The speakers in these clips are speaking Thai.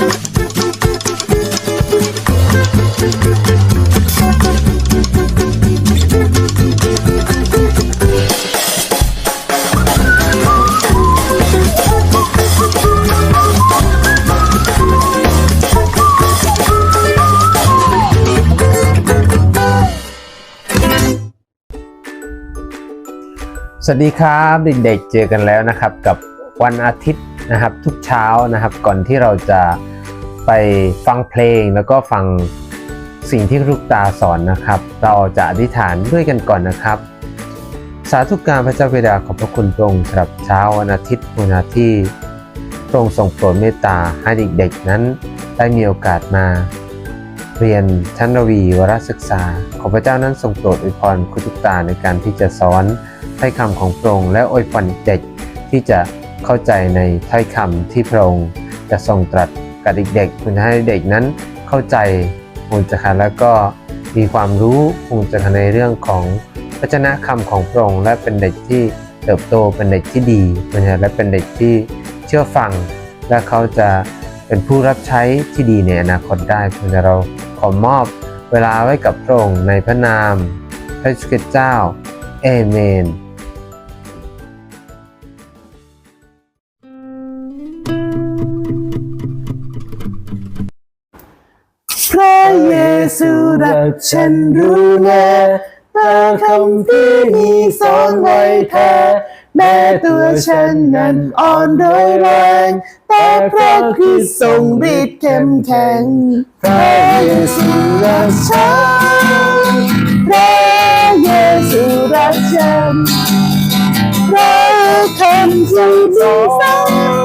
สวัสดีครับเด็กๆเจอกันแล้วนะครับกับวันอาทิตย์ นะครับทุกเช้านะครับก่อนที่เราจะไปฟังเพลงแล้วก็ฟังสิ่งที่ลูกตาสอนนะครับ เราจะอธิษฐานด้วยกันก่อนนะครับ สาธุการพระเจ้าบิดาขอบพระคุณพระองค์สำหรับเช้าวันอาทิตย์วันอาที่พระองค์ทรงโปรดเมตตาให้เด็กๆนั้นได้มีโอกาสมา เรียนชั้นระวีวรศึกษา ขอพระเจ้านั้นทรงโปรดอวยพรคุณทุกตาในการที่จะสอนถ้คำของพระองค์และอวยพรเด็กที่จะ เข้าใจในถ้อยคำที่พระองค์จะทรงตรัสกับเด็กๆคุณให้เด็กนั้นเข้าใจคงจะค่ะแล้วก็มีความรู้คงจะค่ะในเรื่องของพระชนะคำของพระองค์และเป็นเด็กที่เติบโตเป็นเด็กที่ดีนะและเป็นเด็กที่เชื่อฟัง และเขาจะเป็นผู้รับใช้ที่ดีในอนาคตได้เพื่อเราขอมอบเวลาไว้กับพระองค์ในพระนามพระเยซูคริสต์เจ้าเอเมน เยซูรักฉันรู้แน่ตาคำที่มีสอนไว้แท้แม้ตัวฉันนั้นอ่อนโดยแรง แต่พระคริสต์ทรงฤทธิ์เข้มแข็งพระเยซูรักฉันพระเยซูรักฉันพระคำที่มีสอน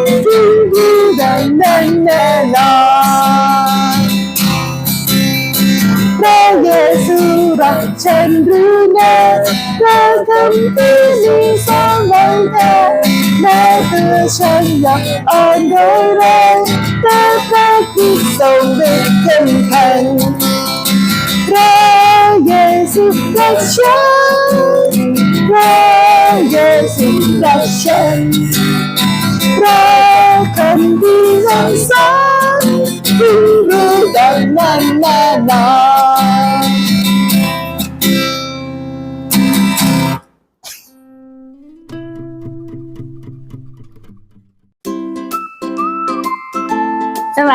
ตัวฉันอยากอ่อนโดยแรงแต่พระคริสต์ท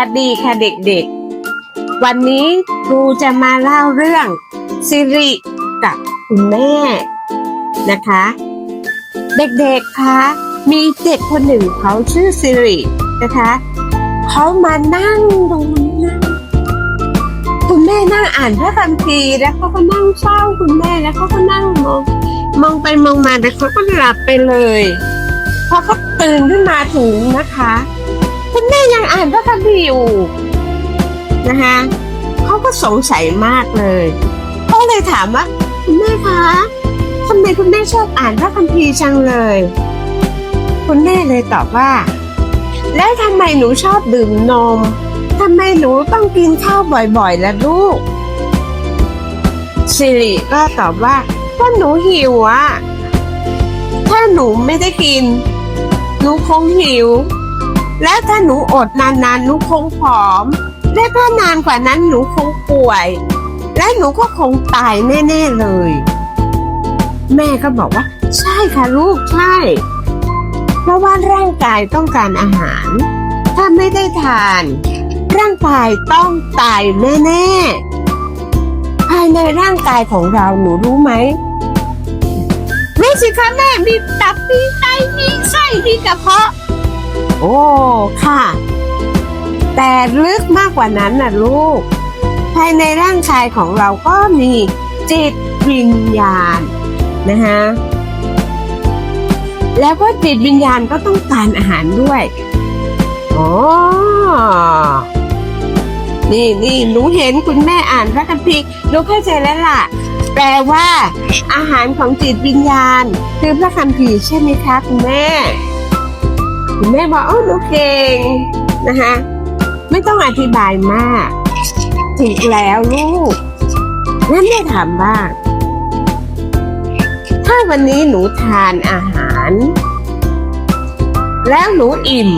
วัสดีค่ะเด็กๆ วันนี้ครูจะมาเล่าเรื่องสิริกับคุณแม่นะคะ เด็กๆคะมีเด็กคนหนึ่งเขาชื่อสิรินะคะเขามานั่งตรงนี้นคุณแม่นั่งอ่านพระคัมภีร์แล้วเขาก็นั่งเฝ้าคุณแม่แล้วเขาก็นั่งมองมองไปมองมาแต่เขาก็หลับไปเลยพอเขาตื่นขึ้นมาถึงนะคะ คุณแม่ยังอ่านพระคัมภีร์อยู่นะคะเขาก็สงสัยมากเลยเขาเลยถามว่าคุณแม่คะทำไมคุณแม่ชอบอ่านพระคัมภีร์จังเลย คุณแม่เลยตอบว่า แล้วทำไมหนูชอบดื่มนมทำไมหนูต้องกินข้าวบ่อยๆล่ะลูกสิริก็ตอบว่าก็หนูหิวอะถ้าหนูไม่ได้กิน หนูคงหิว แล้วถ้าหนูอดนานๆหนูคงผอม และถ้านานกว่านั้นหนูคงป่วย และหนูก็คงตายแน่ๆเลย แม่ก็บอกว่า ใช่ค่ะลูกใช่ เพราะว่าร่างกายต้องการอาหาร ถ้าไม่ได้ทาน ร่างกายต้องตายแน่ๆภายในร่างกายของเราหนูรู้ไหมรู้สิคะแม่มีตับมีไตมีไส้มีกระเพาะ โอ้ ค่ะ แต่ลึกมากกว่านั้นนะลูก ภายในร่างกายของเราก็มีจิตวิญญาณนะฮะแล้วก็จิตวิญญาณก็ต้องการอาหารด้วยอ๋อนี่นี่หนูเห็นคุณแม่อ่านพระคัมภีร์หนูเข้าใจแล้วล่ะ แปลว่า อาหารของจิตวิญญาณ คือพระคัมภีร์ใช่ไหมคะคุณแม่ คุณแม่บอกโอ้หนูเก่งนะคะไม่ต้องอธิบายมาก ถูกแล้วลูกงั้นแม่ถามว่าง ถ้าวันนี้หนูทานอาหาร แล้วหนูอิ่ม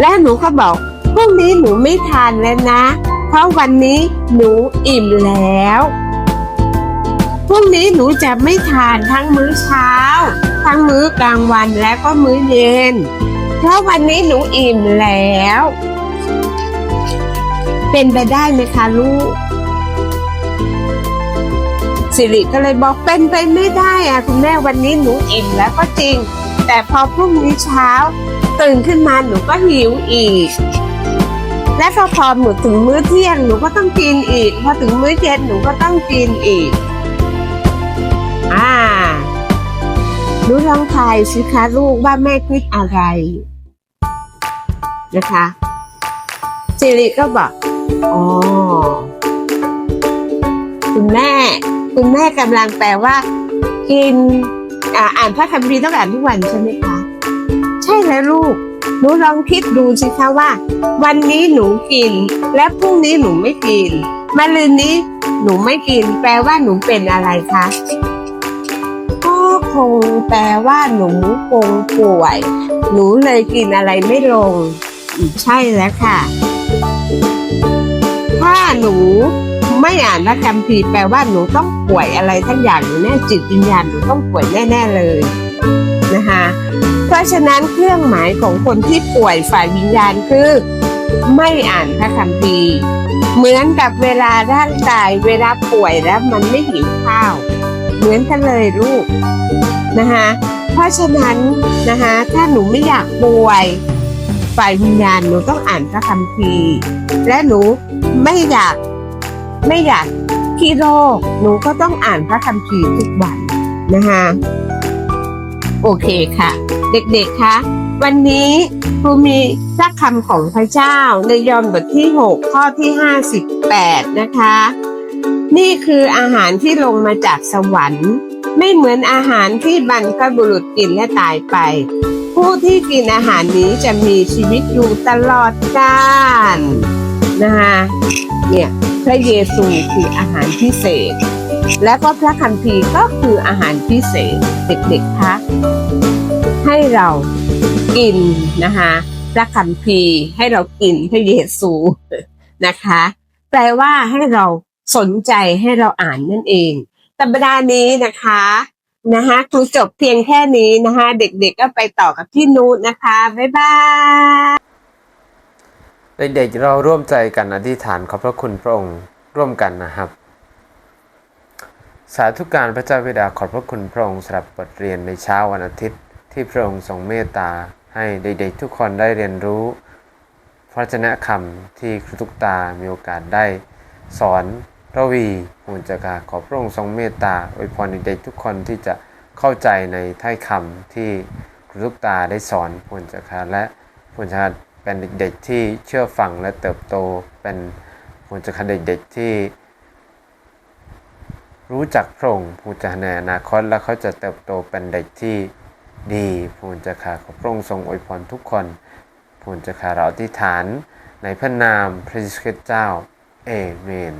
แล้วหนูก็บอกพรุ่งนี้หนูไม่ทานแล้วนะ เพราะวันนี้หนูอิ่มแล้ว นี้หนูจะไม่ทานทั้งมื้อเช้า ทั้งมื้อกลางวันและก็มื้อเย็น เพราะวันนี้หนูอิ่มแล้ว เป็นไปได้ไหมคะลูก สิริก็เลยบอกเป็นไปไม่ได้อะคุณแม่วันนี้หนูอิ่มแล้วก็จริง แต่พอพรุ่งนี้เช้า ตื่นขึ้นมาหนูก็หิวอีกและพอพอหนูถึงมื้อเที่ยงหนูก็ต้องกินอีก พอถึงมื้อเย็นหนูก็ต้องกินอีก นูลองทายสิคะลูกว่าแม่คิดอะไร นะคะสิริก็บอกอ๋อคุณแม่ คุณแม่กำลังแปลว่า กินอ่าอ่านพระคัมภีร์ต้องอ่านทุกวันใช่ไหมคะ ใช่แล้วลูกหนูลองคิดดูสิคะว่า วันนี้หนูกิน และพรุ่งนี้หนูไม่กินมะรืนนี้หนูไม่กิน แปลว่าหนูเป็นอะไรคะ คงแปลว่าหนูคงป่วย หนูเลยกินอะไรไม่ลง ใช่แล้วค่ะ ถ้าหนูไม่อ่านพระคัมภีร์แปลว่าหนูต้องป่วยอะไรทั้งอย่างหนูแน่จิตวิญญาณหนูต้องป่วยแน่ๆเลยนะคะเพราะฉะนั้นเครื่องหมายของคนที่ป่วยฝ่ายวิญญาณคือ ไม่อ่านพระคัมภีร์ เหมือนกับเวลาร่างกายเวลาป่วยแล้วมันไม่หิวข้าว เหมือนกันเลยลูกนะคะเพราะฉะนั้นนะคะถ้าหนูไม่อยากป่วยฝ่ายวิญญาณหนูต้องอ่านพระคัมภีร์ และหนูไม่อยากไม่อยากขี้โรคหนูก็ต้องอ่านพระคัมภีร์ทุกวันนะคะโอเคค่ะ เด็กๆคะวันนี้ครูมีสักคำของพระเจ้าในยอห์นบทที่ 6 ข้อที่ 58 นะคะ นี่คืออาหารที่ลงมาจากสวรรค์ ไม่เหมือนอาหารที่บรรพบุรุษกินและตายไป ผู้ที่กินอาหารนี้จะมีชีวิตอยู่ตลอดกาลนะคะเนี่ยพระเยซูคืออาหารพิเศษ และก็พระคัมภีร์ก็คืออาหารพิเศษเด็กๆคะให้เรากินนะคะพระคัมภีร์ให้เรากินพระเยซูนะคะ แปลว่าให้เรา สนใจให้เราอ่านนั่นเองสัปดาห์นี้นะคะนะคะครูจบเพียงแค่นี้นะคะ เด็กๆก็ไปต่อกับพี่นูตนะคะ บ๊ายบายเด็กๆเราร่วมใจกันอธิษฐานขอบพระคุณพระองค์ร่วมกันนะครับ สาธุการพระเจ้าบิดาขอบพระคุณพระองค์สำหรับบทเรียนในเช้าวันอาทิตย์ ที่พระองค์ทรงเมตตา ให้เด็กๆทุกคนได้เรียนรู้พระวจนะคำที่ครูทุกตามีโอกาสได้สอน ระวีมูลจกาขอพระองค์ทรงเมตตาอวยพรเด็กๆทุกคนที่จะเข้าใจในถ้อยคำที่ครูทุกตาได้สอนมูลจกาและมูลจกาเป็นเด็กๆที่เชื่อฟังและเติบโตเป็นมูลจกาเด็กๆที่ รู้จักพระองค์พูดจะในอนาคตและเขาจะเติบโตเป็นเด็กที่ดีพูนจะขาขอพระองค์ทรงอวยพรทุกคนพูนจะขาเราอธิษฐานในพระนามพระเยซูคริสต์เจ้าเอเมน